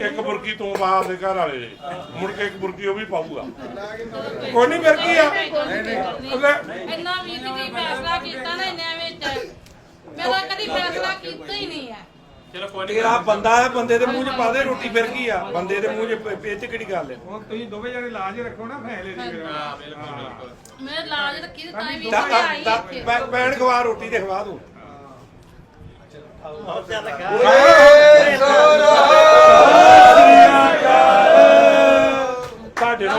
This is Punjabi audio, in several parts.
ਇੱਕ ਬੁਰਕੀ ਤੂੰ ਬਾਹਰ ਦੇ ਘਰ ਵਾਲੇ ਦੇ ਮੁੜ ਕੇ ਇੱਕ ਬੁਰਕੀ ਉਹ ਵੀ ਪਾਊਗਾ। ਕੋਈ ਨਹੀਂ ਫਿਰ ਕੀ ਆ? ਲੈ, ਇੰਨਾ ਵੀ ਨਹੀਂ ਫੈਸਲਾ ਕੀਤਾ ਨਾ ਇੰਨੇ ਵਿੱਚ ਮੇਰਾ ਕਦੀ ਫੈਸਲਾ ਕੀਤਾ ਹੀ ਨਹੀਂ ਹੈ। ਤੇਰਾ ਬੰਦਾ ਹੈ ਬੰਦੇ ਦੇ ਮੂੰਹ 'ਚ ਪਾ ਦੇ ਰੋਟੀ ਫਿਰ ਕੀ ਆ? ਬੰਦੇ ਦੇ ਮੂੰਹ 'ਚ ਪ- ਇਹ 'ਚ ਕਿਹੜੀ ਗੱਲ ਹੈ? ਹੁਣ ਤੁਸੀਂ ਦੋਵੇਂ ਜਣੇ ਲਾਜ ਰੱਖੋ ਨਾ ਫੈਲੇ ਦੀ ਫਿਰ। ਹਾਂ ਬਿਲਕੁਲ ਬਿਲਕੁਲ। ਮੈਂ ਲਾਜ ਰੱਖੀ ਤੇ ਤਾਂ ਵੀ ਤਾਂ ਆਈ ਇੱਥੇ। ਖਵਾ ਰੋਟੀ ਤੇ ਖਵਾ ਦੂੰ। ਤੁਹਾਡੇ ਨੂੰ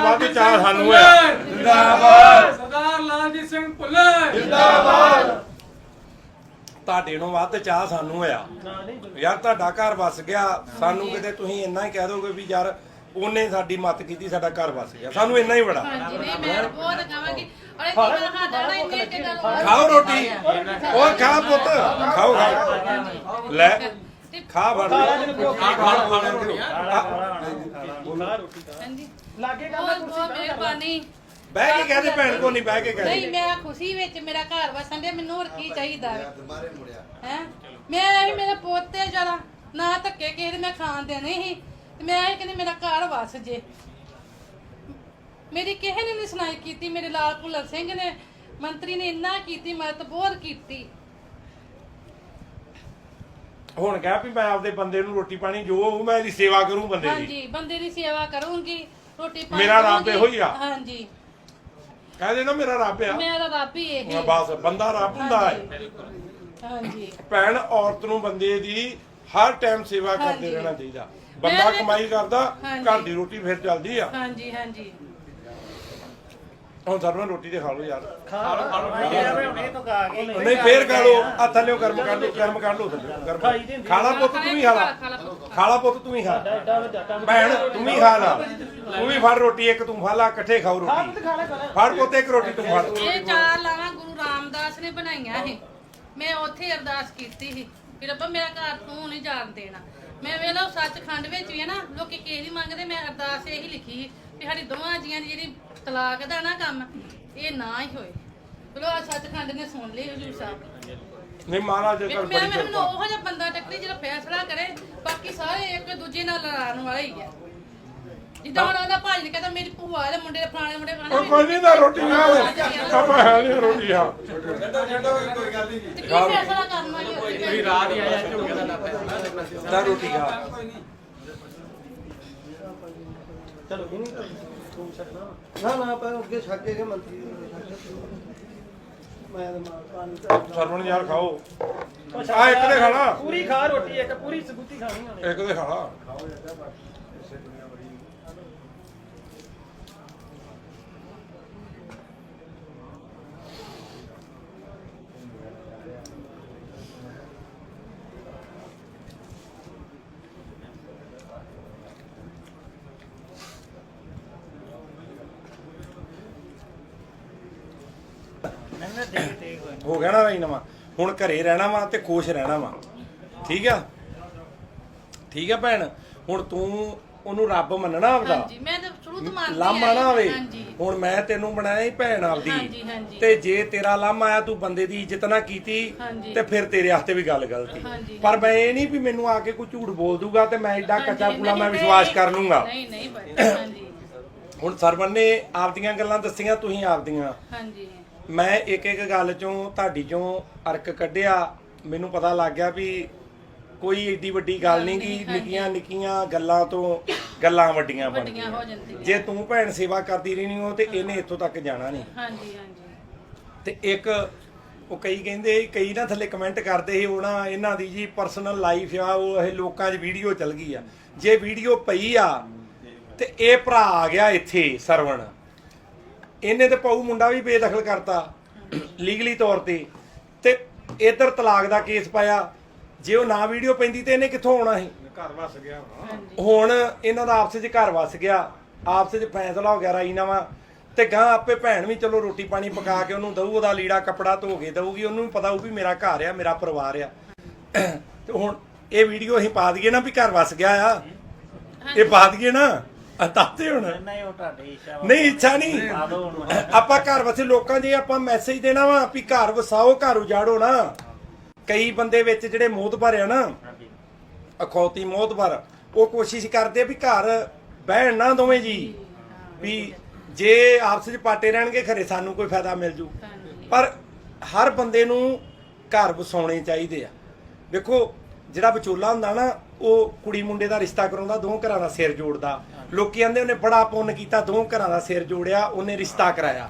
ਵੱਧ ਚਾਹ ਸਾਨੂੰ ਹੈ। ਜਿੰਦਾਬਾਦ। ਸਰਦਾਰ ਲਾਲਜੀਤ ਸਿੰਘ ਭੁੱਲਰ। ਤੁਹਾਡੇ ਨੂੰ ਵੱਧ ਚਾਹ ਸਾਨੂੰ ਹੋਇਆ ਯਾਰ ਤੁਹਾਡਾ ਘਰ ਵਸ ਗਿਆ। ਸਾਨੂੰ ਕਿਤੇ ਤੁਸੀਂ ਇੰਨਾ ਹੀ ਕਹਿ ਦੋਗੇ ਵੀ ਯਾਰ ਉਹਨੇ ਸਾਡੀ ਮਦਦ ਕੀਤੀ ਸਾਡਾ ਘਰ ਵਸ ਗਿਆ। ਸਾਨੂੰ ਇੰਨਾ ਹੀ ਬੜਾ। ਹਾਂਜੀ ਨਹੀਂ ਮੈਂ ਬਹੁਤ ਕਹਾਂਗੀ ਅਰੇ ਕੀ ਮੈਂ ਸਾਡਾ ਨਾ ਇੰਨੇ ਤੇ ਗੱਲ ਹੋ ਖਾਓ ਰੋਟੀ। ਉਹ ਖਾ ਪੁੱਤ। ਖਾਓ। ਖਾਓ ਲੈ। ਖਾ ਫੜ ਹਾਂਜੀ ਲਾਗੇ ਬਹੁਤ ਬਹੁਤ ਮਿਹਰਬਾਨੀ। ਬਹਿ ਕੇ ਕਹਦੇ ਭੈਣ ਕੋ ਨਹੀਂ ਬਹਿ ਕੇ ਕਹਦੇ ਨਹੀਂ ਮੈਂ ਖੁਸ਼ੀ ਵਿੱਚ ਮੇਰਾ ਘਰ ਵਸਣ ਦੇ ਮੈਨੂੰ ਹੋਰ ਕੀ ਚਾਹੀਦਾ? ਹੈ ਹੈ? ਮੈਂ ਵੀ ਮੇਰੇ ਪੋਤੇ ਜਰਾ ਨਾ ਧੱਕੇ ਕਿਸੇ ਦੇ ਮੈਂ ਖਾਣ ਦੇਣੇ ਸੀ। ਤੇ ਮੈਂ ਇਹ ਕਹਿੰਦੀ ਮੇਰਾ ਘਰ ਵਸ ਜੇ। ਮੇਰੀ ਕਿਸੇ ਨੇ ਨਹੀਂ ਸੁਣਾਈ ਕੀਤੀ ਮੇਰੇ ਲਾਲ ਭੁੱਲਰ ਸਿੰਘ ਨੇ ਮੰਤਰੀ ਨੇ ਇੰਨਾ ਕੀਤੀ ਮਦਦ ਬਹੁਤ ਕੀਤੀ। ਹੁਣ ਕਹਿ ਵੀ ਮੈਂ ਆਪਦੇ ਬੰਦੇ ਨੂੰ ਰੋਟੀ ਪਾਣੀ ਜੋ ਹੋਊ ਮੈਂ ਇਹਦੀ ਸੇਵਾ ਕਰੂੰ ਬੰਦੇ ਦੀ। ਹਾਂਜੀ ਬੰਦੇ ਦੀ ਸੇਵਾ ਕਰੂੰਗੀ ਰੋਟੀ ਪਾਣੀ ਮੇਰਾ ਰੱਬ। ਇਹੋ ਹੀ ਆ। ਹਾਂਜੀ। ਕਹਿ ਦੇ ਨਾ ਮੇਰਾ ਰੱਬ ਆ। ਮੇਰਾ ਰੱਬ ਹੀ ਇਹ। ਹੁਣ ਬਸ ਬੰਦਾ ਰੱਬ ਹੁੰਦਾ ਹੈ। ਹਾਂਜੀ ਭੈਣ ਔਰਤ ਨੂੰ ਬੰਦੇ ਦੀ ਹਰ ਟਾਈਮ ਸੇਵਾ ਕਰਦੇ ਹਾਂਜੀ। ਰਹਿਣਾ ਚਾਹੀਦਾ। ਬੰਦਾ ਮੈਂ- ਕਮਾਈ ਕਰਦਾ ਹਾਂਜੀ। ਘਰ ਦੀ ਰੋਟੀ ਫਿਰ ਚੱਲਦੀ ਆ। ਹਾਂਜੀ ਹਾਂਜੀ। ਹੁਣ ਸਰਵਨ ਰੋਟੀ ਤੇ ਖਾ ਲਓ ਯਾਰ। ਖਾ ਲਓ ਖਾ ਲਓ। ਹੁਣੇ ਤੋਂ ਖਾ ਕੇ ਨਹੀਂ ਫੇਰ ਖਾ ਲਓ। ਆ ਥੱਲਿਓ ਗਰਮ ਕਰ ਲਓ ਗਰਮ ਕਰ ਲਓ ਥੱਲਿਓ ਗਰਮ ਖਾਲਾ ਪੁੱਤ ਤੂੰ ਵੀ ਖਾ ਲਾ ਖਾ ਲਾ ਪੁੱਤ। ਖਾਲਾ ਪੁੱਤ ਤੂੰ ਵੀ ਖਾ। ਭੈਣ ਤੂੰ ਵੀ ਖਾ ਲਾ। ਤੂੰ ਵੀ ਫੜ ਰੋਟੀ ਇੱਕ ਤੂੰ ਫੜ ਲਾ ਇਕੱਠੇ ਖਾਓ ਰੋਟੀ। ਖਾ ਲੈ ਖਾ ਲੈ। ਫੜ ਪੁੱਤ ਇੱਕ ਰੋਟੀ ਤੂੰ ਫੜ। ਇਹ ਚਾਰ ਲਾਵਾਂ ਗੁਰੂ ਰਾਮਦਾਸ ਨੇ ਬਣਾਈਆਂ ਸੀ। ਮੈਂ ਉੱਥੇ ਅਰਦਾਸ ਕੀਤੀ ਸੀ ਕਿ ਰੱਬਾ ਮੇਰਾ ਘਰ ਤੂੰ ਨਹੀਂ ਜਾਣ ਦੇਣਾ। ਮੈਂ ਵੇਲਾ ਸੱਚਖੰਡ ਵਿੱਚ ਵੀ ਹੈ ਨਾ ਲੋਕੀ ਨਹੀਂ ਮੰਗਦੇ ਮੈਂ ਅਰਦਾਸ ਇਹੀ ਲਿਖੀ ਸੀ। ਵੀ ਸਾਡੀ ਦੋਵਾਂ ਜੀਆਂ ਦੀ ਜਿਹੜੀ ਤਲਾਕ ਦਾ ਨਾ ਕੰਮ ਇਹ ਨਾ ਹੀ ਹੋਏ। ਚਲੋ ਆ ਸੱਚਖੰਡ ਨੇ ਸੁਣ ਲਈ ਹਜੂਰ ਸਾਹਿਬ। ਨਹੀਂ ਮਹਾਰਾਜ ਕਰ ਮੈਂ ਬੜੀ ਮੈਨੂੰ ਕਿਰਪਾ। ਉਹ ਜਿਹਾ ਬੰਦਾ ਟੱਕਰੀ ਜਿਹੜਾ ਫੈਸਲਾ ਕਰੇ ਬਾਕੀ ਸਾਰੇ ਇੱਕ ਦੂਜੇ ਨਾਲ ਲੜਾਉਣ ਵਾਲੇ ਹੀ ਆ। ਜਿੱਦਾਂ ਹੁਣ ਉਹਦਾ ਭਾਈ ਨੇ ਕਹਿੰਦਾ ਮੇਰੀ ਭੂਆ ਦੇ ਮੁੰਡੇ ਦੇ ਫਲਾਣੇ ਮੁੰਡੇ ਉਹ ਖਾਣੇ ਕੋਈ ਨਹੀਂ ਦਾ ਰੋਟੀ ਨਾ ਆਪਾਂ ਹੈ ਨਹੀਂ ਰੋਟੀ ਆ ਤੇ ਕੀ ਫੈਸਲਾ ਕਰਨਾ ਉੱਥੇ ਤੁਸੀਂ ਰਾਤ ਹੀ ਆਇਆ ਝੁਕੇ ਦਾ ਲੱਗਾ ਦਾ ਰੋਟੀ ਖਾ। ਚਲੋ ਇਹ ਨਹੀਂ ਤੂੰ ਛੱਡਣਾ ਨਾ। ਨਾ ਪਰ ਅੱਗੇ ਛੱਡ ਕੇ ਮੰਤਰੀ ਨੂੰ ਛੱਡ ਕੇ। ਮੈਂ ਤਾਂ ਮਾਰ ਪਾਣੀ ਸਰਵਣ ਯਾਰ ਖਾਓ। ਆ ਇੱਕ ਦੇ ਖਾਣਾ। ਪੂਰੀ ਖਾ ਰੋਟੀ ਇੱਕ ਪੂਰੀ ਸਬੂਤੀ ਖਾਣੀ ਉਹਨੇ। ਇੱਕ ਦੇ ਖਾਣਾ। ਹੋ ਗਿਆ ਨਾ ਬਈ ਨਵਾਂ ਹੁਣ ਘਰੇ ਰਹਿਣਾ ਵਾ ਤੇ ਖੁਸ਼ ਰਹਿਣਾ ਵਾ। ਠੀਕ ਆ? ਠੀਕ ਆ ਭੈਣ? ਹੁਣ ਤੂੰ ਉਹਨੂੰ ਰੱਬ ਮੰਨਣਾ ਆਪਦਾ। ਹਾਂਜੀ ਮੈਂ ਤਾਂ ਸ਼ੁਰੂ ਤੋਂ ਮੰਨਦੀ ਲਾਮਾ ਨਾ ਹਾਂਜੀ। ਹੁਣ ਮੈਂ ਤੈਨੂੰ ਬਣਾਇਆ ਹੀ ਭੈਣ ਹਾਂਜੀ, ਆਪਦੀ। ਹਾਂਜੀ। ਤੇ ਜੇ ਤੇਰਾ ਲਾਮਾ ਆਇਆ ਤੂੰ ਬੰਦੇ ਦੀ ਇੱਜ਼ਤ ਨਾ ਕੀਤੀ ਹਾਂਜੀ। ਤੇ ਫਿਰ ਤੇਰੇ ਹੱਥੇ ਵੀ ਗੱਲ ਗਲਤੀ। ਹਾਂਜੀ। ਪਰ ਮੈਂ ਇਹ ਨਹੀਂ ਵੀ ਮੈਨੂੰ ਆ ਕੇ ਕੋਈ ਝੂਠ ਬੋਲ ਦੂਗਾ ਤੇ ਮੈਂ ਐਡਾ ਹਾਂਜੀ, ਕੱਚਾ ਪੂਲਾ ਨਹੀਂ, ਮੈਂ ਨਹੀਂ, ਵਿਸ਼ਵਾਸ ਕਰ ਲੂੰਗਾ। ਨਹੀਂ ਨਹੀਂ ਹਾਂਜੀ। ਹੁਣ ਸਰਵਨ ਨੇ ਆਪਦੀਆਂ ਗੱਲਾਂ ਦੱਸੀਆਂ ਤੁਸੀਂ ਆਪਦੀਆਂ। ਹਾਂਜੀ। ਮੈਂ ਇੱਕ ਇੱਕ ਗੱਲ ਚੋਂ ਤੁਹਾਡੀ ਚੋਂ ਅਰਕ ਕੱਢਿਆ। ਮੈਨੂੰ ਪਤਾ ਲੱਗ ਗਿਆ ਵੀ ਕੋਈ ਏਡੀ ਵੱਡੀ ਗੱਲ ਨਹੀਂ ਗੀ ਹਾਂਜੀ। ਨਿੱਕੀਆਂ ਨਿੱਕੀਆਂ ਗੱਲਾਂ ਤੋਂ ਗੱਲਾਂ ਵੱਡੀਆਂ ਬਣ ਵੱਡੀਆਂ ਹੋ ਜਾਂਦੀਆਂ। ਜੇ ਤੂੰ ਭੈਣ ਸੇਵਾ ਕਰਦੀ ਰਹਿਣੀ ਹੋ ਤੇ ਇਹਨੇ ਇੱਥੋਂ ਤੱਕ ਜਾਣਾ ਨਹੀਂ। ਹਾਂਜੀ ਹਾਂਜੀ। ਤੇ ਇੱਕ ਉਹ ਕਈ ਕਹਿੰਦੇ ਕਈ ਨਾ ਥੱਲੇ ਕਮੈਂਟ ਕਰਦੇ ਸੀ ਉਹ ਨਾ ਇਹਨਾਂ ਦੀ ਜੀ ਪਰਸਨਲ ਲਾਈਫ ਆ ਉਹ ਇਹ ਲੋਕਾਂ 'ਚ ਵੀਡੀਓ ਚੱਲ ਗਈ ਆ। ਜੇ ਵੀਡੀਓ ਪਈ ਆ ਤੇ ਇਹ ਭਰਾ ਆ ਗਿਆ ਇੱਥੇ ਸਰਵਣ। ਇਹਨੇ ਤੇ ਪਾਉ ਮੁੰਡਾ ਵੀ ਬੇਦਖਲ ਕਰਤਾ ਲੀਗਲੀ ਤੌਰ ਤੇ। ਤੇ ਇਧਰ ਤਲਾਕ ਦਾ ਕੇਸ ਪਾਇਆ। ਜੇ ਉਹ ਨਾ ਵੀਡੀਓ ਪੈਂਦੀ ਤੇ ਇਹਨੇ ਕਿੱਥੋਂ ਆਉਣਾ ਸੀ? ਘਰ ਵਸ ਗਿਆ ਹੁਣ। ਇਹਨਾਂ ਦਾ ਆਪਸ ਵਿੱਚ ਘਰ ਵਸ ਗਿਆ। ਆਪਸ ਵਿੱਚ ਫੈਸਲਾ ਹੋ ਗਿਆ ਰਾਈਨਾਮਾ ਤੇ ਗਾਂ ਆਪੇ ਭੈਣ ਵੀ ਚਲੋ ਰੋਟੀ ਪਾਣੀ ਪਕਾ ਕੇ ਉਹਨੂੰ ਦਊ ਉਹਦਾ ਲੀੜਾ ਕੱਪੜਾ ਧੋ ਕੇ ਦਊਗੀ। ਉਹਨੂੰ ਵੀ ਪਤਾ ਹੋਊ ਵੀ ਮੇਰਾ ਘਰ ਆ ਮੇਰਾ ਪਰਿਵਾਰ ਆ। ਤੇ ਹੁਣ ਇਹ ਵੀਡੀਓ ਅਸੀਂ ਪਾ ਦਈਏ ਨਾ ਵੀ ਘਰ ਵਸ ਗਿਆ ਆ। ਇਹ ਪਾ ਦਈਏ ਨਾ। ਦੱਸਦੇ ਹੁਣ। ਨਹੀਂ ਉਹ ਤੁਹਾਡੀ ਇੱਛਾ ਵਾ। ਨਹੀਂ ਇੱਛਾ ਨਹੀਂ। ਪਾ ਦਿਓ ਹੁਣ ਆਪਾਂ ਘਰ ਵਸੇ ਲੋਕਾਂ ਜੇ ਆਪਾਂ ਮੈਸੇਜ ਦੇਣਾ ਵਾ ਵੀ ਘਰ ਵਸਾਓ ਘਰ ਉਜਾੜੋ ਨਾ। ਕਈ ਬੰਦੇ ਵਿੱਚ ਜਿਹੜੇ ਮੋਹਤਬਰ ਆ ਨਾ ਹਾਂਜੀ। ਅਖੌਤੀ ਮੋਹਤਬਰ ਉਹ ਕੋਸ਼ਿਸ਼ ਕਰਦੇ ਆ ਵੀ ਘਰ ਬਹਿਣ ਨਾ ਦੋਵੇਂ ਜੀ। ਵੀ ਜੇ ਆਪਸ ਵਿੱਚ ਪਾਟੇ ਰਹਿਣਗੇ ਖਰੇ ਸਾਨੂੰ ਕੋਈ ਫਾਇਦਾ ਮਿਲ ਜੂ। ਪਰ ਹਰ ਬੰਦੇ ਨੂੰ ਘਰ ਵਸਾਉਣੇ ਚਾਹੀਦੇ ਆ। ਵੇਖੋ ਜਿਹੜਾ ਵਿਚੋਲਾ ਹੁੰਦਾ ਨਾ ਉਹ ਕੁੜੀ ਮੁੰਡੇ ਦਾ ਰਿਸ਼ਤਾ ਕਰਾਉਂਦਾ ਦੋ ਘਰਾਂ ਦਾ ਸਿਰ ਜੋੜਦਾ। ਲੋਕੀ ਕਹਿੰਦੇ ਉਹਨੇ ਬੜਾ ਪੁੰਨ ਕੀਤਾ ਦੋ ਘਰਾਂ ਦਾ ਸਿਰ ਜੋੜਿਆ ਉਹਨੇ ਰਿਸ਼ਤਾ ਕਰਾਇਆ।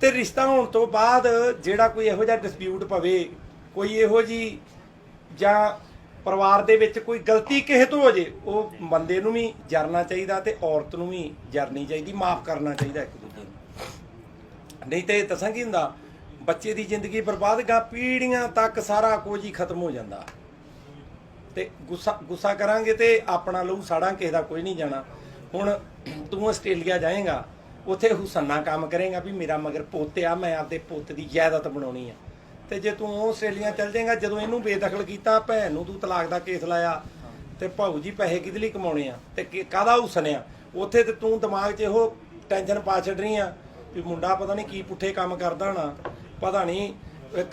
ਤੇ ਰਿਸ਼ਤਾ ਹੋਣ ਤੋਂ ਬਾਅਦ ਜਿਹੜਾ ਕੋਈ ਇਹੋ ਜਿਹਾ ਡਿਸਪਿਊਟ ਪਵੇ ਕੋਈ ਇਹੋ ਜੀ ਜਾਂ ਪਰਿਵਾਰ ਦੇ ਵਿੱਚ ਕੋਈ ਗਲਤੀ ਕਿਸੇ ਤੋਂ ਹੋ ਜੇ ਉਹ ਬੰਦੇ ਨੂੰ ਵੀ ਜਰਨਾ ਚਾਹੀਦਾ ਤੇ ਔਰਤ ਨੂੰ ਵੀ ਜਰਨੀ ਚਾਹੀਦੀ ਮਾਫ ਕਰਨਾ ਚਾਹੀਦਾ ਇੱਕ ਦੂਜੇ ਨੂੰ। ਨਹੀਂ ਤੇ ਦੱਸਾਂ ਕੀ ਹੁੰਦਾ ਬੱਚੇ ਦੀ ਜ਼ਿੰਦਗੀ ਬਰਬਾਦ ਗਾ ਪੀੜ੍ਹੀਆਂ ਤੱਕ ਸਾਰਾ ਕੁਝ ਹੀ ਖਤਮ ਹੋ ਜਾਂਦਾ। ਤੇ ਗੁੱਸਾ ਗੁੱਸਾ ਕਰਾਂਗੇ ਤੇ ਆਪਣਾ ਲਹੂ ਸਾੜਾਂ ਕਿਸੇ ਦਾ ਕੋਈ ਨਹੀਂ ਜਾਣਾ। ਹੁਣ ਤੂੰ ਆਸਟ੍ਰੇਲੀਆ ਜਾਏਗਾ, ਉੱਥੇ ਹੁਸਨਾ ਕੰਮ ਕਰੇਗਾ ਵੀ ਮੇਰਾ ਮਗਰ ਪੁੱਤ ਆ, ਮੈਂ ਆਪਦੇ ਪੁੱਤ ਦੀ ਜਾਇਦਾਦ ਬਣਾਉਣੀ ਆ। ਤੇ ਜੇ ਤੂੰ ਆਸਟ੍ਰੇਲੀਆ ਚੱਲ ਜਾਏਗਾ, ਜਦੋਂ ਇਹਨੂੰ ਬੇਦਖਲ ਕੀਤਾ, ਭੈਣ ਨੂੰ ਤੂੰ ਤਲਾਕ ਦਾ ਕੇਸ ਲਾਇਆ, ਤੇ ਭਾਊ ਜੀ ਪੈਸੇ ਕਿਹਦੇ ਲਈ ਕਮਾਉਣੇ ਆ? ਤੇ ਕਿ- ਕਾਹਦਾ ਹੁਸਨ ਉੱਥੇ ਤੇ ਤੂੰ ਦਿਮਾਗ 'ਚ ਇਹੋ ਟੈਨਸ਼ਨ ਪਾ ਛੱਡ ਰਹੀ ਆ ਵੀ ਮੁੰਡਾ ਪਤਾ ਨਹੀਂ ਕੀ ਪੁੱਠੇ ਕੰਮ ਕਰਦਾ ਹੋਣਾ, ਪਤਾ ਨਹੀਂ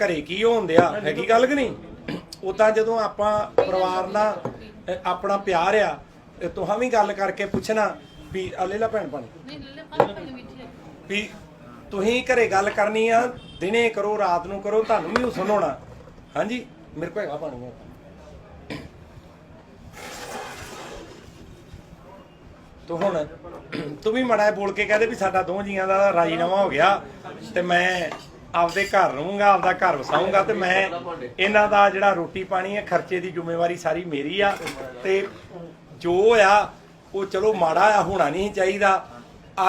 ਘਰੇ ਕੀ ਹੋਣ ਦਿਆ ਹੈਗੀ ਗੱਲ ਕਿ ਨਹੀਂ? ਉਦਾਂ ਜਦੋਂ ਆਪਾਂ ਪਰਿਵਾਰ ਨਾਲ ਆਪਣਾ ਪਿਆਰ ਆ ਤੁਹਾਂ ਵੀ ਗੱਲ ਕਰਕੇ ਪੁੱਛਣਾ ਵੀ ਆ ਲੈ ਲੈ ਭੈਣ ਪਾਣੀ ਨਹੀਂ ਲੈ ਪਾਣੀ ਪਾਣੀ ਵਿੱਚ ਵੀ ਤੁਸੀਂ ਘਰੇ ਗੱਲ ਕਰਨੀ ਆ ਦਿਨੇ ਕਰੋ ਰਾਤ ਨੂੰ ਕਰੋ ਤੁਹਾਨੂੰ ਵੀ ਹੁਸਨ ਹੋਣਾ ਹਾਂਜੀ ਮੇਰੇ ਕੋਲ ਹੈਗਾ ਪਾਣੀ ਹੈ ਤੋ ਹੁਣ ਤੂੰ ਵੀ ਮੜਾ ਬੋਲ ਕੇ ਕਹਦੇ ਵੀ ਸਾਡਾ ਦੋ ਜੀਆਂ ਦਾ ਰਾਜੀਨਾਮਾ ਹੋ ਗਿਆ ਤੇ ਮੈਂ ਆਪਦੇ ਘਰ ਰਹੂੰਗਾ ਆਪਦਾ ਘਰ ਵਸਾਉਂਗਾ ਤੇ ਮੈਂ ਇਹਨਾਂ ਦਾ ਜਿਹੜਾ ਰੋਟੀ ਪਾਣੀ ਹੈ ਖਰਚੇ ਦੀ ਜ਼ਿੰਮੇਵਾਰੀ ਸਾਰੀ ਮੇਰੀ ਆ ਤੇ ਜੋ ਹੋਇਆ ਉਹ ਚਲੋ ਮਾੜਾ ਆ ਹੋਣਾ ਨਹੀਂ ਚਾਹੀਦਾ।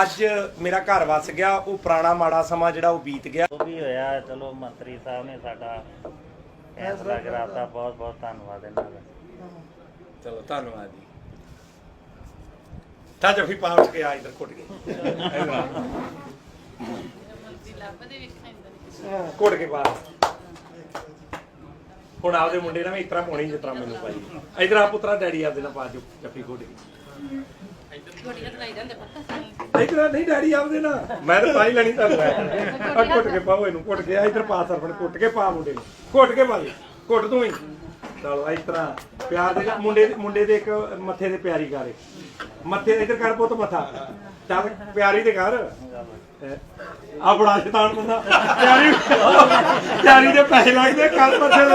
ਅੱਜ ਮੇਰਾ ਘਰ ਵਸ ਗਿਆ ਉਹ ਪੁਰਾਣਾ ਮਾੜਾ ਸਮਾਂ ਜਿਹੜਾ ਉਹ ਬੀਤ ਗਿਆ। ਜੋ ਵੀ ਹੋਇਆ ਚਲੋ ਮੰਤਰੀ ਸਾਹਿਬ ਨੇ ਸਾਡਾ ਫੈਸਲਾ ਕਰਾਤਾ ਬਹੁਤ ਬਹੁਤ ਧੰਨਵਾਦ ਇਹਨਾਂ ਦਾ। ਚਲੋ ਧੰਨਵਾਦ ਜੀ। ਤਾਂ ਜਫੀ ਪਾ ਉੱਠ ਕੇ ਆ ਇਧਰ ਆ। ਵੇਖਾਂ ਇੰਦਰ ਕੁੱਟ ਕੇ ਬਾਹਰ ਹੁਣ ਆਪਦੇ ਮੁੰਡੇ ਨਾਲ ਵੀ ਇਸ ਤਰ੍ਹਾਂ ਪਾਉਣੀ ਜਿਸ ਤਰ੍ਹਾਂ ਮੈਨੂੰ ਪਾਈ ਇਧਰ ਆ ਪੁੱਤਰਾ, ਡੈਡੀ ਆਪਦੇ ਨਾਲ ਪਾ ਜੋ ਜੱਫੀ ਕੁੱਟ ਕੇ। ਗੋਡੀ ਲਾਈ ਜਾਂਦੇ ਪਤਾ ਇਧਰ ਨਹੀਂ, ਡੈਡੀ ਆਪਦੇ ਨਾਲ। ਮੈਂ ਤਾਂ ਪਾਈ ਲੈਣੀ ਤੁਹਾਨੂੰ। ਆ ਕੁੱਟ ਕੇ ਪਾਓ ਇਹਨੂੰ ਕੁੱਟ ਕੇ। ਇਧਰ ਪਾ ਸਰਪਣ ਕੁੱਟ ਕੇ ਪਾ ਮੁੰਡੇ ਨੂੰ। ਘੁੱਟ ਕੇ ਪਾ ਦੇ। ਕੁੱਟ ਤੂੰ ਹੀ। ਚਲੋ ਇਸ ਤਰ੍ਹਾਂ। ਪਿਆਰ ਦੇ ਮੁੰਡੇ ਮੁੰਡੇ ਦੇ ਇੱਕ ਮੱਥੇ ਤੇ ਪਿਆਰੀ ਕਰੇ। ਮੱਥੇ ਇਧਰ ਕਰ ਪੁੱਤ ਮੱਥਾ। ਚੱਲ, ਪਿਆਰੀ ਤੇ ਕਰ। ਆ ਬੜਾ ਸ਼ੈਤਾਨ ਬੰਦਾ। ਤਿਆਰੀ ਪਿਆਰੀ ਦੇ ਪੈਸੇ ਲੱਗਦੇ ਕੱਲ ਪੱਥੇ ਦੇ।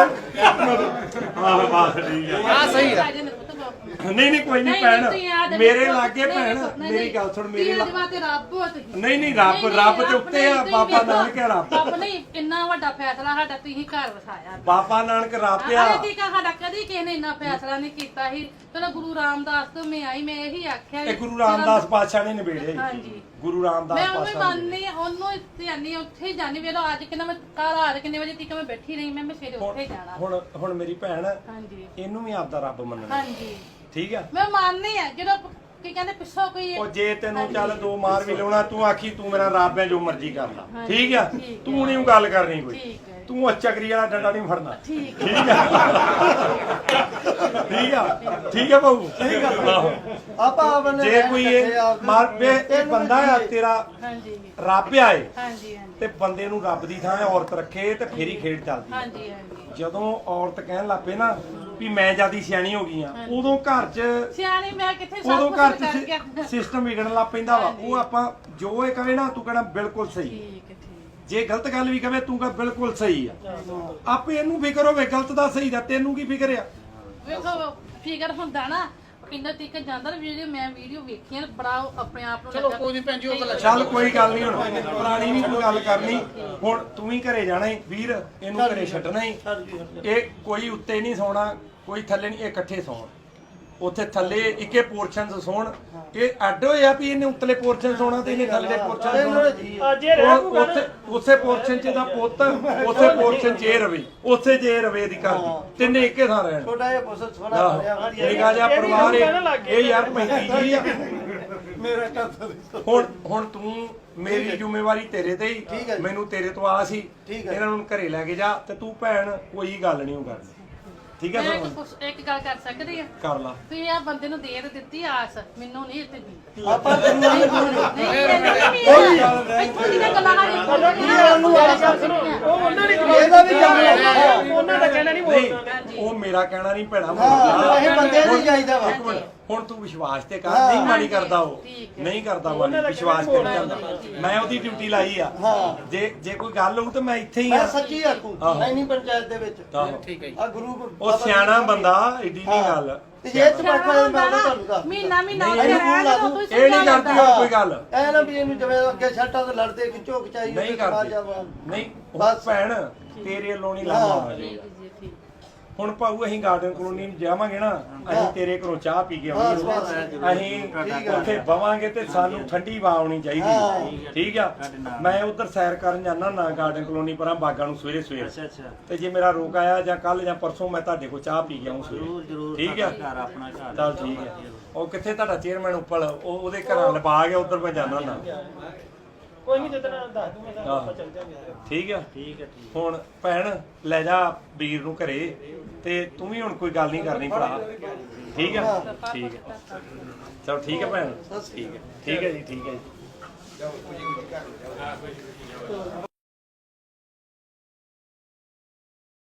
ਆਹ ਬਾਤ ਠੀਕ ਆ। ਆ ਸਹੀ ਆ। ਨਹੀਂ ਨਹੀਂ ਕੋਈ ਨਹੀਂ ਭੈਣ। ਮੇਰੇ ਲਾਗੇ ਭੈਣ ਮੇਰੀ ਗੱਲ ਸੁਣ ਮੇਰੇ ਲਾ ਲਾ ਤੇ ਰੱਬ ਹੋ ਤੁਸੀਂ। ਨਹੀਂ ਨਹੀਂ ਰੱਬ ਰੱਬ ਤੇ ਉੱਤੇ ਆ ਬਾਬਾ ਨਾਨਕ ਹੈ ਰੱਬ। ਰੱਬ ਨਹੀਂ ਇੰਨਾ ਵੱਡਾ ਫੈਸਲਾ ਸਾਡਾ ਤੁਸੀਂ ਘਰ ਵਸਾਇਆ। ਬਾਬਾ ਨਾਨਕ ਰੱਬ ਆ। ਅਰੇ ਠੀਕ ਆ ਸਾਡਾ ਕਦੀ ਕਿਸੇ ਨੇ ਇੰਨਾ ਫੈਸਲਾ ਨਹੀਂ ਕੀਤਾ ਸੀ। ਚਲੋ ਗੁਰੂ ਰਾਮਦਾਸ ਤੋਂ ਮੈਂ ਆਈ ਮੈਂ ਇਹੀ ਆਖਿਆ ਇਹ ਗੁਰੂ ਰਾਮਦਾਸ ਪਾਤਸ਼ਾਹ ਨੇ ਨਿਬੇੜਿਆ। ਹਾਂਜੀ। ਗੁਰੂ ਰਾਮਦਾਸ ਮੈਂ ਉਹ ਮੰਨਨੀ ਆ, ਉਹਨੂੰ ਇੱਥੇ ਜਾਨੀ ਉੱਥੇ ਜਾਨੀ ਵੇਲੋ ਅੱਜ ਕਿੰਨਾ ਮੈਂ ਕੱਲ ਰਾਤ ਕਿੰਨੇ ਵਜੇ ਤੱਕ ਮੈਂ ਬੈਠੀ ਰਹੀ ਮੈਂ ਮੈਂ ਸਵੇਰੇ ਉੱਥੇ ਜਾਣਾ। ਹੁਣ ਹੁਣ ਮੇਰੀ ਭੈਣ ਹਾਂਜੀ। ਇਹਨੂੰ ਵੀ ਆਪਦਾ ਰੱਬ ਮੰਨਣਾ। ਹਾਂਜੀ। ਠੀਕ ਆ? ਮੈਂ ਮੰਨਨੀ ਆ ਜਦੋਂ ਕੀ ਕਹਿੰਦੇ ਪਿੱਛੋਂ ਕੋਈ ਉਹ ਜੇ ਤੈਨੂੰ ਚੱਲ ਦੋ ਮਾਰ ਵੀ ਲਾਉਣਾ ਤੂੰ ਆਖੀ ਤੂੰ ਮੇਰਾ ਰੱਬ ਹੈ ਜੋ ਮਰਜ਼ੀ ਕਰ ਲਾ। ਠੀਕ ਆ? ਤੂੰ ਨਹੀਂ ਗੱਲ ਕਰਨੀ ਕੋਈ। ਠੀਕ ਹੈ ਤੂੰ ਚੱਕਰੀ ਵਾਲਾ ਡੰਡਾ ਨਹੀਂ ਫੜਨਾ। ਠੀਕ ਆ। ਠੀਕ ਆ? ਠੀਕ ਆ? ਬਾਬੂ ਸਹੀ ਗੱਲ ਆਪਾਂ ਆਪਨੇ ਜੇ ਕੋਈ ਇਹ ਮਾਰ ਵੇ ਇਹ ਬੰਦਾ ਆ ਤੇਰਾ ਹਾਂਜੀ। ਰੱਬ ਆਏ ਹਾਂਜੀ ਹਾਂਜੀ। ਤੇ ਬੰਦੇ ਨੂੰ ਰੱਬ ਦੀ ਥਾਂ ਔਰਤ ਰੱਖੇ ਤੇ ਫੇਰ ਹੀ ਖੇਡ ਚੱਲਦੀ। ਹਾਂਜੀ ਹਾਂਜੀ। ਜਦੋਂ ਔਰਤ ਕਹਿਣ ਲੱਪੇ ਨਾ ਵੀ ਮੈਂ ਜਿਆਦੀ ਸਿਆਣੀ ਹੋ ਗਈ ਆ ਉਦੋਂ ਘਰ 'ਚ ਸਿਆਣੀ ਮੈਂ ਕਿੱਥੇ ਸਭ ਉਦੋਂ ਕੁਝ ਘਰ ਕਰ ਗਿਆ 'ਚ ਸਿਸਟਮ ਵਿਗੜਨ ਲੱਗ ਪੈਂਦਾ ਵਾ। ਉਹ ਆਪਾਂ ਜੋ ਇਹ ਕਵੇ ਨਾ ਤੂੰ ਕਹਿਣਾ ਬਿਲਕੁਲ ਸਹੀ। ਠੀਕ ਹੈ ਠੀਕ। ਜੇ ਗਲਤ ਗੱਲ ਵੀ ਕਵੇ ਤੂੰ ਕਹ ਬਿਲਕੁਲ ਸਹੀ ਆ। ਆਪੇ ਇਹਨੂੰ ਫਿਕਰ ਹੋਵੇ ਗਲਤ ਦਾ ਸਹੀ ਦਾ ਤੈਨੂੰ ਕੀ ਫਿਕਰ ਆ? ਵੇਖੋ ਫਿਕਰ ਹੁੰਦਾ ਨਾ। ਪਿੰਡ ਤੀਕ ਜਾਂਦਾ ਵੀਡੀਓ ਮੈਂ ਵੀਡੀਓ ਵੇਖੀਆਂ ਬੜਾ ਆਪਣੇ ਆਪ ਨੂੰ ਚਲੋ ਕੋਈ ਨਹੀਂ ਭੈਣ ਜੀ ਉਹ ਤਾਂ ਚੱਲ ਕੋਈ ਗੱਲ ਨਹੀਂ ਹੁਣ ਪੁਰਾਣੀ ਨਹੀਂ ਕੋਈ ਗੱਲ ਕਰਨੀ। ਹੁਣ ਤੂੰ ਵੀ ਘਰੇ ਜਾਣਾ ਈ ਵੀਰ ਇਹਨੂੰ ਘਰੇ ਛੱਡਣਾ ਹੀ ਇਹ ਕੋਈ ਉੱਤੇ ਨਹੀਂ ਸੌਣਾ ਕੋਈ ਥੱਲੇ ਨਹੀਂ ਇਹ ਇਕੱਠੇ ਸੌਣ। ਉੱਥੇ ਥੱਲੇ ਇੱਕੇ ਪੋਰਸ਼ਨ ਸੌਣ ਇਹ ਅੱਡ ਹੋਇਆ ਵੀ ਇਹਨੇ ਉੱਤਲੇ ਪੋਰਸ਼ਨ ਸੌਣਾ ਤੇ ਇਹਨੇ ਥੱਲੇ ਪੋਰਸ਼ਨ ਸੌਣਾ ਅਜੇ ਉਹ ਉੱਥੇ ਉਸੇ ਪੋਰਸ਼ਨ ਚ ਦਾ ਪੁੱਤ ਉਸੇ ਪੋਰਸ਼ਨ ਚ ਇਹ ਰਵੇ। ਉੱਥੇ ਜੇ ਰਵੇ ਦੀ ਘਰ ਦੀ। ਤਿੰਨੇ ਇੱਕੇ ਥਾਂ ਰਹਿਣ। ਛੋਟਾ ਜਿਹਾ ਬਣਿਆ ਆਹੋ ਨਿਕਾ ਜਿਹਾ ਪਰਿਵਾਰ ਇਹ ਯਾਰ 35 ਜੀ ਆ। ਮੇਰਾ ਘਰ ਹੁਣ ਹੁਣ ਤੂੰ ਮੇਰੀ ਜ਼ਿੰਮੇਵਾਰੀ ਤੇਰੇ ਤੇ ਹੈ। ਮੈਨੂੰ ਤੇਰੇ ਤੋਂ ਆਸ ਸੀ। ਇਹਨਾਂ ਨੂੰ ਘਰੇ ਲੈ ਕੇ ਜਾ ਤੇ ਤੂੰ ਭੈਣ ਕੋਈ ਗੱਲ ਨਹੀਂ ਉਹ ਕਰਨੀ। ਠੀਕ ਹੈ ਮੈਂ ਇੱਕ ਕੁਛ- ਇੱਕ ਗੱਲ ਕਰ ਸਕਦੀ ਆ? ਕਰ ਲਾ। ਤੁਸੀਂ ਆ ਬੰਦੇ ਨੂੰ ਦੇਰ ਦਿੱਤੀ ਆਸ ਮੈਨੂੰ ਨਹੀਂ ਇੱਥੇ ਦੀ ਆਪਾਂ ਤੈਨੂੰ ਨਹੀਂ ਬੋਲਦੇ ਨਹੀਂ ਨਹੀਂ ਇੱਥੋਂ ਦੀਆਂ ਗੱਲਾਂ ਨਾਲ ਉਹ ਉਹਨਾਂ ਨੇ ਇਹਦਾ ਵੀ ਕੰਮ ਉਹਨਾਂ ਦਾ ਕਹਿਣਾ ਨਹੀਂ ਨਹੀਂ। ਬੋਲਦਾ ਉਹ ਮੇਰਾ ਕਹਿਣਾ ਨਹੀਂ ਭੈਣਾ ਹਾਂ ਇਹ ਬੰਦੇ ਨਹੀਂ ਜਾਈਦਾ ਵਾ ਇੱਕ ਮਿੰਟ ਹੁਣ ਤੂੰ ਵਿਸ਼ਵਾਸ ਤੇ ਕਰ ਹਾਂ। ਨਹੀਂ ਮਾੜੀ ਕਰਦਾ ਉਹ ਠੀਕ ਹੈ। ਨਹੀਂ ਕਰਦਾ ਮਾੜੀ ਵਿਸ਼ਵਾਸ ਤੇ ਨਹੀਂ ਕਰਦਾ ਮੈਂ ਉਹਦੀ ਡਿਊਟੀ ਲਾਈ ਆ ਹਾਂ। ਜੇ ਜੇ ਕੋਈ ਗੱਲ ਹੋਊ ਤਾਂ ਮੈਂ ਇੱਥੇ ਹੀ ਮੈਂ ਆ ਸੱਚੀ ਆਖੂ ਆਹੋ। ਐਨੀ ਪੰਚਾਇਤ ਦੇ ਵਿੱਚ ਆਹੋ। ਠੀਕ ਹੈ ਜੀ ਆ ਗਰੂਪ ਉਹ ਸਿਆਣਾ ਬੰਦਾ ਏਡੀ ਨਹੀਂ ਗੱਲ ਤੇ ਜੇ ਚ ਬੈਠਾ ਹੋਇਆ ਮੈਂ ਉਹਦਾ ਤੁਹਾਨੂੰ ਦੱਸ ਮਹੀਨਾ ਮਹੀਨਾ ਨਹੀਂ, ਉੱਥੇ ਇਹਨੂੰ ਰਹਿ ਲਾ ਜਦੋਂ ਦੂੰ। ਕੋਈ ਇਹ ਨਹੀਂ ਸਮਝਾ ਕਰਦੀ ਲੈਂਦਾ। ਹੋਰ ਕੋਈ ਗੱਲ ਐ ਨਾ ਵੀ ਇਹਨੂੰ ਜਿਵੇਂ ਅੱਗੇ ਛੱਟਾਂ ਤੇ ਲੜਦੇ ਕਿ ਝੋਕ ਚਾਈ ਨਹੀਂ ਕਰਦੀ ਨਹੀਂ ਉਹ ਬਸ। ਭੈਣ ਤੇਰੇ ਹਾਂ। ਆ ਹੁਣ ਪਾਉ ਅਸੀਂ ਗਾਰਡਨ ਕਲੋਨੀ ਨੂੰ ਜਾਵਾਂਗੇ ਨਾ ਅਸੀਂ। ਤੇਰੇ ਘਰੋਂ ਚਾਹ ਪੀ ਕੇ ਬਸ। ਅਸੀਂ ਆ। ਉੱਥੇ ਬਵਾਂਗੇ ਤੇ ਸਾਨੂੰ ਠੰਡੀ ਹਵਾ ਆਉਣੀ ਹਾਂ। ਚਾਹੀਦੀ ਠੀਕ ਆ? ਮੈਂ ਉਧਰ ਸੈਰ ਕਰਨ ਜਾਂਦਾ ਨਾ ਗਾਰਡਨ ਕਲੋਨੀ ਪਰਾਂ ਬਾਗਾਂ ਨੂੰ ਸਵੇਰੇ ਸਵੇਰੇ। ਅੱਛਾ ਤੇ ਜੇ ਮੇਰਾ ਰੋਕ ਆਇਆ ਜਾਂ ਕੱਲ ਜਾਂ ਪਰਸੋਂ ਮੈਂ ਤੁਹਾਡੇ ਕੋਲ ਚਾਹ ਪੀ ਕੇ ਆਉਂ ਜ਼ਰੂਰ ਸਵੇਰੇ। ਜ਼ਰੂਰ ਠੀਕ ਆ? ਚੱਲ ਠੀਕ ਹੈ ਉਹ ਕਿੱਥੇ ਤੁਹਾਡਾ ਚੇਅਰਮੈਨ ਉੱਪਰ? ਉਹ ਉਹਦੇ ਘਰਾਂ ਲਪਾ ਗਿਆ ਉਧਰ ਮੈਂ ਜਾਂਦਾ ਨਾ ਕੋਈ ਨਹੀਂ ਜਿੱਦਣ ਦੱਸ ਦੂੰਗਾ ਆਹ। ਆਪਾਂ ਚੱਲ ਜਾਵਾਂਗੇ ਠੀਕ ਆ? ਠੀਕ ਹੈ ਠੀਕ ਹੁਣ ਭੈਣ ਲੈ ਜਾ ਵੀਰ ਨੂੰ ਘਰੇ ਤੇ ਤੂੰ ਵੀ ਹੁਣ ਕੋਈ ਗੱਲ ਨਹੀਂ ਕਰਨੀ ਭਰਾ। ਠੀਕ ਆ? ਠੀਕ ਹੈ ਚਲੋ ਠੀਕ ਹੈ ਭੈਣ। ਠੀਕ ਹੈ ਠੀਕ ਹੈ ਜੀ ਠੀਕ ਹੈ ਜੀ।